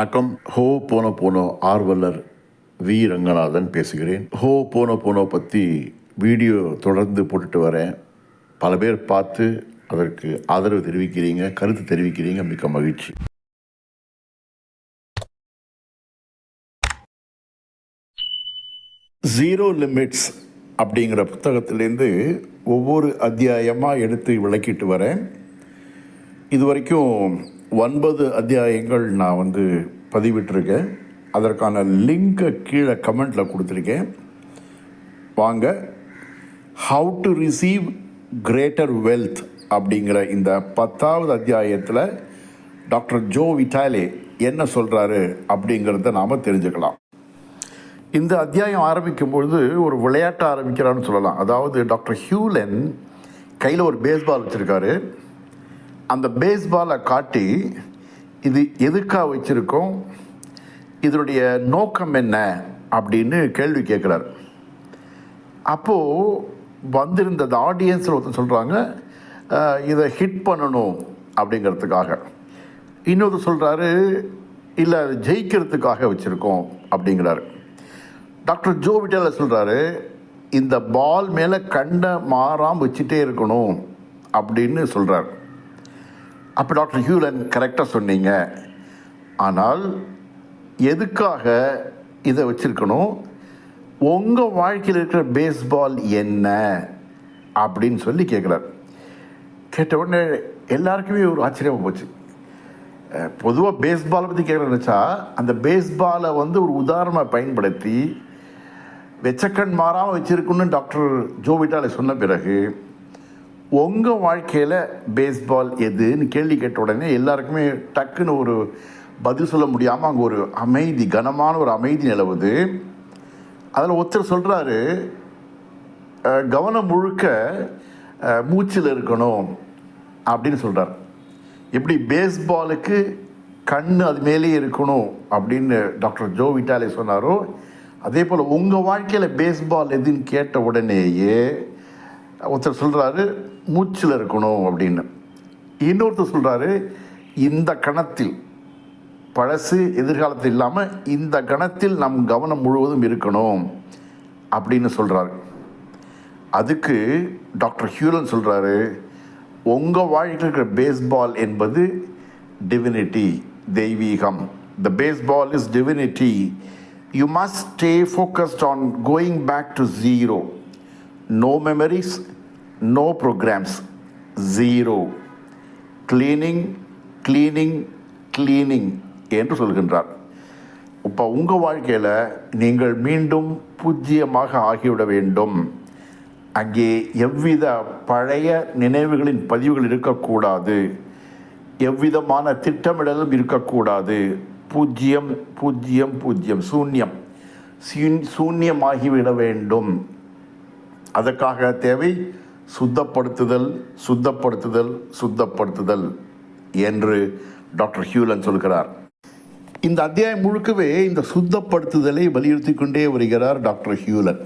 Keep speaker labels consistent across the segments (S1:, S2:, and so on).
S1: வணக்கம். ஹோ போனோ போனோ ஆர்வலர் வி. ரங்கநாதன் பேசுகிறேன். ஹோ போனோ போனோ பற்றி வீடியோ தொடர்ந்து போட்டுட்டு வரேன். பல பேர் பார்த்து அதற்கு ஆதரவு தெரிவிக்கிறீங்க கருத்து தெரிவிக்கிறீங்க மிக்க மகிழ்ச்சி. ஜீரோ லிமிட்ஸ் அப்படிங்கிற புத்தகத்திலேருந்து ஒவ்வொரு அத்தியாயமாக எடுத்து விளக்கிட்டு வரேன். இது வரைக்கும் ஒன்பது அத்தியாயங்கள் நான் வந்து பதிவிட்டிருக்கேன். அதற்கான லிங்கை கீழே கமெண்ட்டில் கொடுத்துருக்கேன். வாங்க. How to receive greater wealth அப்படிங்கிற இந்த பத்தாவது அத்தியாயத்தில் டாக்டர் ஜோ விட்டாலே என்ன சொல்கிறாரு அப்படிங்கிறத நாம் தெரிஞ்சுக்கலாம். இந்த அத்தியாயம் ஆரம்பிக்கும் பொழுது ஒரு விளையாட்டு ஆரம்பிக்கிறான்னு சொல்லலாம். அதாவது டாக்டர் ஹியூலன் கையில் ஒரு பேஸ்பால் வச்சுருக்காரு. அந்த பேஸ்பாலை காட்டி இது எதுக்காக வச்சுருக்கோம்? இதனுடைய நோக்கம் என்ன? அப்படின்னு கேள்வி கேட்குறாரு. அப்போது வந்திருந்த ஆடியன்ஸில் ஒருத்தர் சொல்கிறாங்க இதை ஹிட் பண்ணணும் அப்படிங்கிறதுக்காக. இன்னொரு சொல்கிறாரு இல்லை அது ஜெயிக்கிறதுக்காக வச்சுருக்கோம் அப்படிங்கிறாரு. டாக்டர் ஜோ விட்டால சொல்கிறாரு இந்த பால் மேலே கண்ணை மாறாமல் வச்சுட்டே இருக்கணும் அப்படின்னு சொல்கிறார் அப்போ டாக்டர் ஹியூலன் கரெக்டாக சொன்னீங்க. ஆனால் எதுக்காக இதை வச்சுருக்கணும்? உங்கள் வாழ்க்கையில் இருக்கிற பேஸ்பால் என்ன? அப்படின்னு சொல்லி கேட்குறார் கேட்ட உடனே எல்லாருக்குமே ஒரு ஆச்சரியமாக போச்சு. பொதுவாக பேஸ்பாலை பற்றி கேட்குறேன்னுச்சா அந்த பேஸ்பாலை வந்து ஒரு உதாரணமாக பயன்படுத்தி வெச்சக்கண் மாறாமல் வச்சுருக்குன்னு டாக்டர் ஜோவிட்டாலை சொன்ன பிறகு உங்கள் வாழ்க்கையில் பேஸ்பால் எதுன்னு கேள்வி கேட்ட உடனே எல்லாருக்குமே டக்குன்னு ஒரு பதில் சொல்ல முடியாமல் அங்கே ஒரு அமைதி கனமான ஒரு அமைதி நிலவுது. அதில் ஒருத்தர் சொல்கிறாரு கவனம் முழுக்க மூச்சில் இருக்கணும் அப்படின்னு சொல்கிறார் எப்படி பேஸ்பாலுக்கு கண் அது மேலே இருக்கணும் அப்படின்னு டாக்டர் ஜோ விட்டாலே சொன்னாரோ அதே போல் உங்கள் வாழ்க்கையில் பேஸ்பால் எதுன்னு கேட்ட உடனேயே ஒருத்தர் சொல்கிறாரு மூச்சில் இருக்கணும் அப்படின்னு. இன்னொருத்தர் சொல்கிறாரு இந்த கணத்தில் பழசு எதிர்காலத்தில் இல்லாமல் இந்த கணத்தில் நம் கவனம் முழுவதும் இருக்கணும் அப்படின்னு சொல்கிறாரு அதுக்கு டாக்டர் ஹியூலன் சொல்கிறாரு உங்கள் வாழ்க்கையில் இருக்கிற பேஸ்பால் என்பது divinity Deiveegam. The baseball is divinity you must stay focused on going back to zero no memories no programs, zero cleaning cleaning cleaning என்று சொல்கின்றார். இப்போ உங்கள் வாழ்க்கையில் நீங்கள் மீண்டும் பூஜ்ஜியமாக ஆகிவிட வேண்டும். அங்கே எவ்வித பழைய நினைவுகளின் பதிவுகள் இருக்கக்கூடாது. எவ்விதமான திட்டமிடலும் இருக்கக்கூடாது. பூஜ்ஜியம் பூஜ்ஜியம் பூஜ்ஜியம் சூன்யம். சூன்யமாகிவிட வேண்டும். அதற்காக தேவை சுத்தப்படுத்துதல் சுத்தப்படுத்துதல் சுத்தப்படுத்துதல் என்று டாக்டர் ஹியூலன் சொல்கிறார். இந்த அத்தியாயம் முழுக்கவே இந்த சுத்தப்படுத்துதலை வலியுறுத்தி கொண்டே வருகிறார் டாக்டர் ஹியூலன்.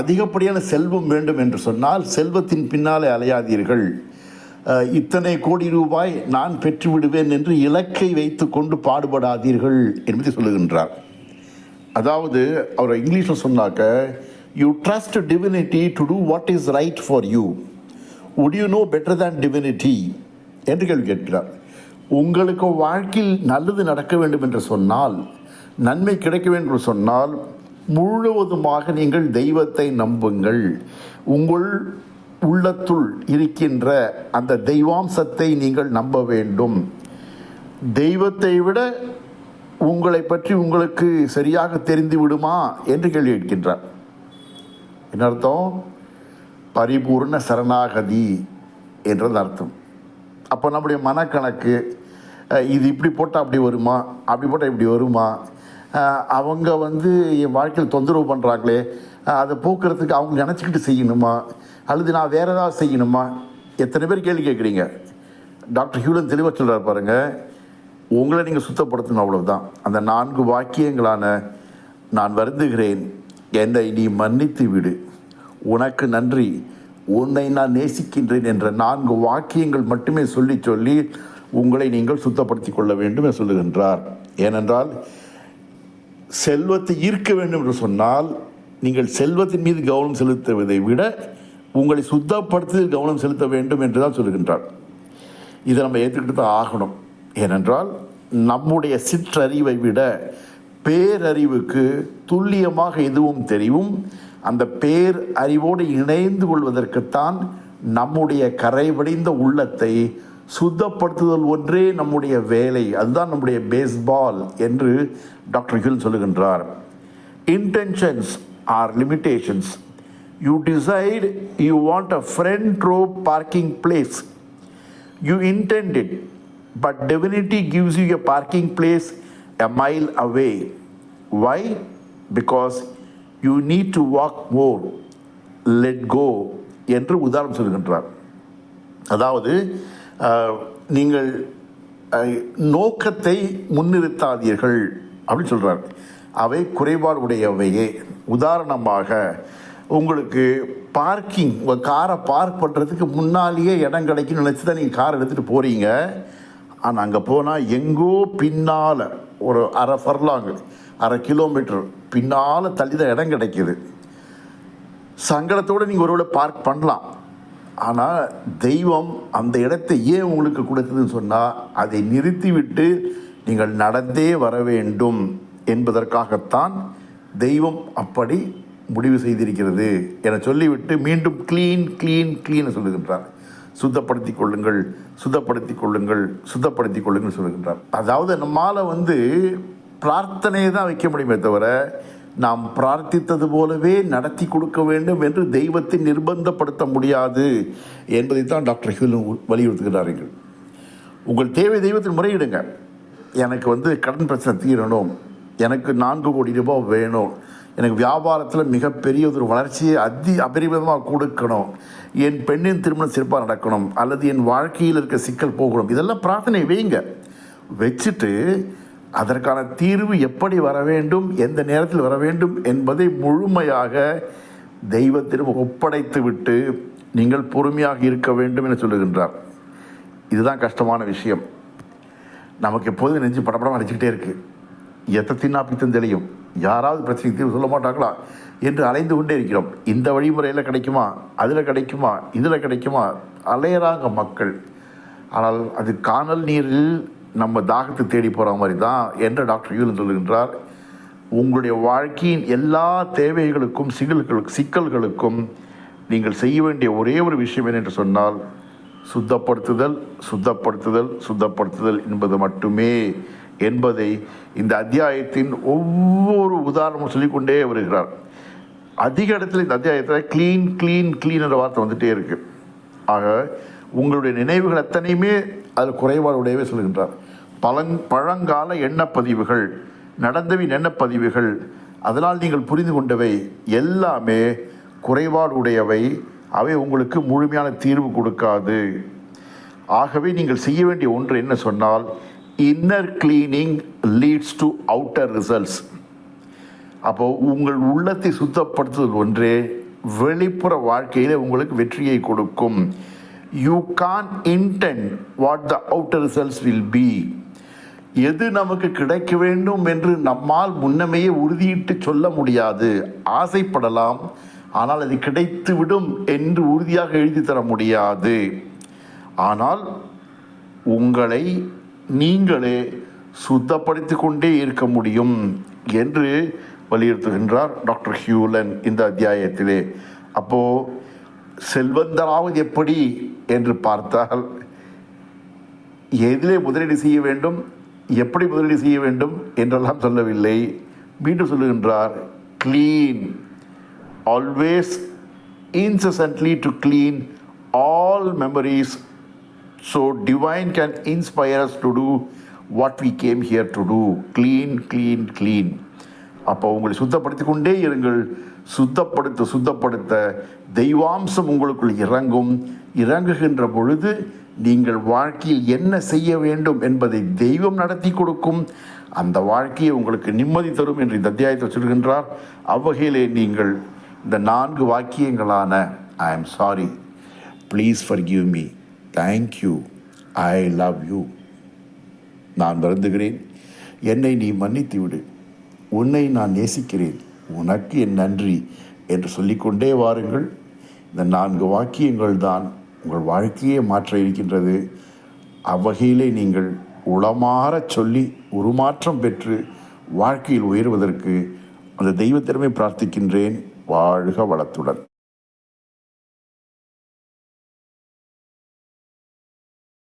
S1: அதிகப்படியான செல்வம் வேண்டும் என்று சொன்னால் செல்வத்தின் பின்னாலே அலையாதீர்கள். இத்தனை கோடி ரூபாய் நான் பெற்றுவிடுவேன் என்று இலக்கை வைத்து கொண்டு பாடுபடாதீர்கள் என்பதை சொல்லுகின்றார். அதாவது அவர் இங்கிலீஷில் சொன்னாக்க you trust divinity to do what is right for you would you know better than divinity என்று கேள்வி கேட்கிறார். உங்களுக்கு வாழ்க்கையில் நல்லது நடக்க வேண்டும் என்று சொன்னால் நன்மை கிடைக்க வேண்டும் என்று சொன்னால் முழுவதுமாக நீங்கள் தெய்வத்தை நம்புங்கள். உங்கள் உள்ளத்துள் இருக்கின்ற அந்த தெய்வாம்சத்தை நீங்கள் நம்ப வேண்டும். தெய்வத்தை விட உங்களை பற்றி உங்களுக்கு சரியாக தெரிந்து விடுமா? என்று கேள்வி கேட்கின்றார். என்ன அர்த்தம் பரிபூர்ண சரணாகதி என்றது அர்த்தம். அப்போ நம்முடைய மனக்கணக்கு இது இப்படி போட்டால் அப்படி வருமா? அப்படி போட்டால் இப்படி வருமா? அவங்க வந்து என் வாழ்க்கையில் தொந்தரவு பண்ணுறாங்களே அதை போக்குறதுக்கு அவங்க நினச்சிக்கிட்டு செய்யணுமா? அல்லது நான் வேறு ஏதாவது செய்யணுமா? எத்தனை பேர் கேள்வி கேட்குறீங்க? டாக்டர் ஹியூலன் தெளிவாக சொல்கிறார் பாருங்கள் உங்களை நீங்கள் சுத்தப்படுத்தணும் அவ்வளவுதான். அந்த நான்கு வாக்கியங்களான நான் வருந்துகிறேன் என்னை நீ மன்னித்து விடு. உனக்கு நன்றி. உன்னை நான் நேசிக்கின்றேன் என்ற நான்கு வாக்கியங்கள் மட்டுமே சொல்லி சொல்லி உங்களை நீங்கள் சுத்தப்படுத்தி கொள்ள வேண்டும் என்று சொல்லுகின்றார். ஏனென்றால் செல்வத்தை ஈர்க்க வேண்டும் என்று சொன்னால் நீங்கள் செல்வத்தின் மீது கவனம் செலுத்துவதை விட உங்களை சுத்தப்படுத்துவதில் கவனம் செலுத்த வேண்டும் என்று தான் சொல்லுகின்றார். இதை நம்ம ஏற்றுக்கிட்டு தான் ஆகணும். ஏனென்றால் நம்முடைய சிற்றறிவை விட பேரறிவுக்கு துல்லியமாக எதுவும் தெரியும். அந்த பேர் அறிவோடு இணைந்து கொள்வதற்குத்தான் நம்முடைய கரைவடிந்த உள்ளத்தை சுத்தப்படுத்துதல் ஒன்றே நம்முடைய வேலை. அதுதான் நம்முடைய பேஸ்பால் என்று டாக்டர் ஹில் சொல்லுகின்றார். Intentions are limitations you decide you want a front row parking place you intend it but divinity gives you a parking place a mile away. Why? Because you need to walk more. Let go என்று உதாரணம் சொல்கின்றார் அதாவது நீங்கள் நோக்கத்தை முன்னிறுத்தாதீர்கள் அப்படின்னு சொல்கிறார் அவை குறைபாடு உடையவையே உதாரணமாக உங்களுக்கு பார்க்கிங் உங்கள் காரை பார்க் பண்ணுறதுக்கு முன்னாலேயே இடம் கிடைக்கும்னு நினச்சி தான் நீங்கள் கார் எடுத்துகிட்டு போகிறீங்க ஆனால் அங்கே போனால் எங்கோ பின்னால் ஒரு அரை ஃபர்லாங்கு அரை கிலோமீட்டர் பின்னால் தள்ளி தான் இடம் கிடைக்கிது. சங்கடத்தோடு நீங்கள் ஒருவேளை பார்க் பண்ணலாம். ஆனால் தெய்வம் அந்த இடத்தை ஏன் உங்களுக்கு கொடுத்ததுன்னு சொன்னால் அதை நிறுத்திவிட்டு நீங்கள் நடந்தே வர வேண்டும் என்பதற்காகத்தான் தெய்வம் அப்படி முடிவு செய்திருக்கிறது என சொல்லிவிட்டு மீண்டும் க்ளீன் க்ளீன் க்ளீன் சொல்லுகின்றார் சுத்தப்படுத்திக் கொள்ளுங்கள் சுத்தப்படுத்திக் கொள்ளுங்கள் சுத்தப்படுத்திக் கொள்ளுங்கள் சொல்லுகின்றார். அதாவது நம்மால் வந்து பிரார்த்தனையை தான் வைக்க முடியுமே தவிர நாம் பிரார்த்தித்தது போலவே நடத்தி கொடுக்க வேண்டும் என்று தெய்வத்தை நிர்பந்தப்படுத்த முடியாது என்பதை தான் டாக்டர் ஹியூல் வலியுறுத்துகிறார்கள் உங்கள் தேவை தெய்வத்தில் முறையிடுங்க. எனக்கு வந்து கடன் பிரச்சனை தீரணும். எனக்கு நான்கு கோடி ரூபாய் வேணும். எனக்கு வியாபாரத்தில் மிகப்பெரிய ஒரு வளர்ச்சியை அதி அபரிமிதமாக கொடுக்கணும். என் பெண்ணின் திருமணம் சிறப்பாக நடக்கணும். அல்லது என் வாழ்க்கையில் இருக்க சிக்கல் போகணும். இதெல்லாம் பிரார்த்தனை வைங்க. வச்சுட்டு அதற்கான தீர்வு எப்படி வர வேண்டும் எந்த நேரத்தில் வர வேண்டும் என்பதை முழுமையாக தெய்வத்திடம் ஒப்படைத்து விட்டு நீங்கள் பொறுமையாக இருக்க வேண்டும் என சொல்லுகின்றார். இதுதான் கஷ்டமான விஷயம். நமக்கு எப்போதும் நெஞ்சு படப்படம் அடிச்சுக்கிட்டே இருக்குது எத்த தின்னா பித்தம் தெளியும். யாராவது பிரச்சனைக்கு தீர்வு சொல்ல மாட்டாங்களா என்று அலைந்து கொண்டே இருக்கிறோம். இந்த வழிமுறையில் கிடைக்குமா? அதில் கிடைக்குமா? இதில் கிடைக்குமா? அலையறாங்க மக்கள். ஆனால் அது காணல் நீரில் நம்ம தாகத்தை தேடி போகிற மாதிரி தான் என்று டாக்டர் யூலன் சொல்லுகின்றார். உங்களுடைய வாழ்க்கையின் எல்லா தேவைகளுக்கும் சிக்கல்களுக்கு சிக்கல்களுக்கும் நீங்கள் செய்ய வேண்டிய ஒரே ஒரு விஷயம் என்னென்று சொன்னால் சுத்தப்படுத்துதல் சுத்தப்படுத்துதல் சுத்தப்படுத்துதல் என்பது மட்டுமே. என்பதை இந்த அத்தியாயத்தின் ஒவ்வொரு உதாரணமும் சொல்லிக்கொண்டே வருகிறார். அதிக இடத்துல இந்த அத்தியாயத்தில் க்ளீன் க்ளீன் க்ளீன் என்ற வார்த்தை வந்துகிட்டே இருக்கு. ஆக உங்களுடைய நினைவுகள் அத்தனையுமே அது குறைபாடுடையவே சொல்கின்றார் பழங் பழங்கால எண்ணப்பதிவுகள் நடந்தவின் எண்ணப்பதிவுகள் அதனால் நீங்கள் புரிந்து கொண்டவை எல்லாமே குறைபாடுடையவை அவை உங்களுக்கு முழுமையான தீர்வு கொடுக்காது. ஆகவே நீங்கள் செய்ய வேண்டிய ஒன்று என்ன சொன்னால் inner cleaning leads to outer results அப்போது உங்கள் உள்ளத்தை சுத்தப்படுத்துதல் ஒன்றே வெளிப்புற வாழ்க்கையில் உங்களுக்கு வெற்றியை கொடுக்கும். You can intend what the outer results will be எது நமக்கு கிடைக்க வேண்டும் என்று நம்மால் முன்னமையே உறுதியிட்டு சொல்ல முடியாது. ஆசைப்படலாம் ஆனால் அது கிடைத்துவிடும் என்று உறுதியாக எழுதி தர முடியாது. ஆனால் உங்களை நீங்களே சுத்தப்படுத்திக் கொண்டே இருக்க முடியும் என்று வலியுறுத்துகின்றார் டாக்டர் ஹியூலன் இந்த அத்தியாயத்திலே. அப்போ செல்வந்தராவது எப்படி என்று பார்த்தால் எதிலே முதலீடு செய்ய வேண்டும் எப்படி முதலீடு செய்ய வேண்டும் என்றெல்லாம் சொல்லவில்லை. மீண்டும் சொல்லுகின்றார் clean always incessantly to clean all memories so divine can inspire us to do what we came here to do clean clean clean அப்போ உங்களை சுத்தப்படுத்தி கொண்டே இருங்கள். சுத்தப்படுத்த சுத்தப்படுத்த. தெய்வாம்சம் உங்களுக்குள் இறங்கும். இறங்குகின்ற பொழுது நீங்கள் வாழ்க்கையில் என்ன செய்ய வேண்டும் என்பதை தெய்வம் நடத்தி கொடுக்கும். அந்த வாழ்க்கையை உங்களுக்கு நிம்மதி தரும் என்று இந்த அத்தியாயத்தை சொல்கின்றார். அவ்வகையிலே நீங்கள் இந்த நான்கு வாக்கியங்களான I am sorry please forgive me thank you I love you நான் வருந்துகிறேன். என்னை நீ மன்னித்து விடு. உன்னை நான் நேசிக்கிறேன். உனக்கு என் நன்றி என்று சொல்லிக்கொண்டே வாருங்கள். இந்த நான்கு வாக்கியங்கள் தான் உங்கள் வாழ்க்கையை மாற்ற இருக்கின்றது. அவ்வகையிலே நீங்கள் உளமாறச் சொல்லி உருமாற்றம் பெற்று வாழ்க்கையில் உயர்வதற்கு அந்த தெய்வத்திறமை பிரார்த்திக்கின்றேன். வாழ்க வளத்துடன்.